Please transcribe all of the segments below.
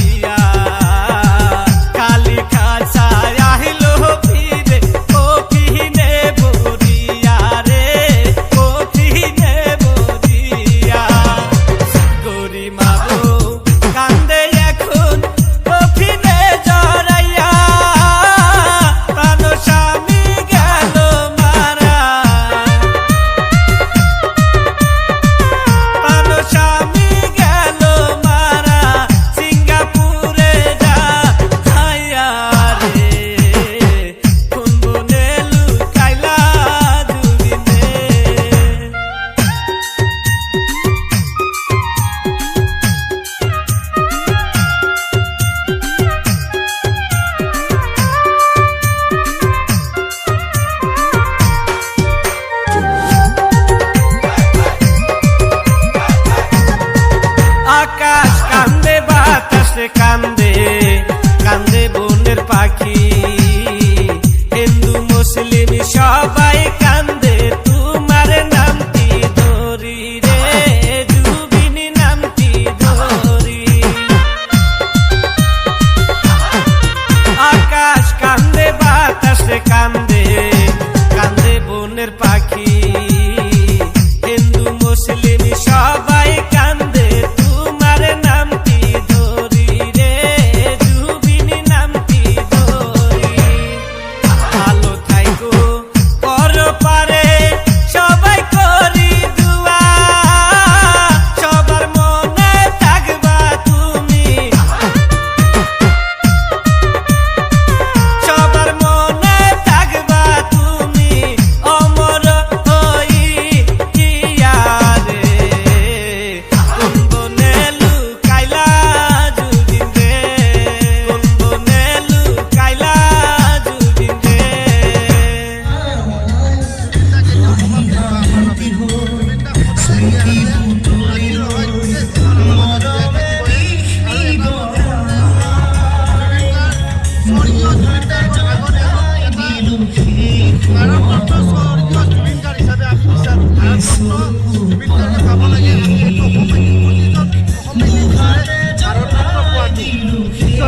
দিয়া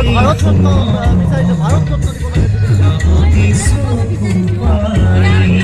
ভারতরত্ন বিচারিত ভারতরত্ন দিব লাগে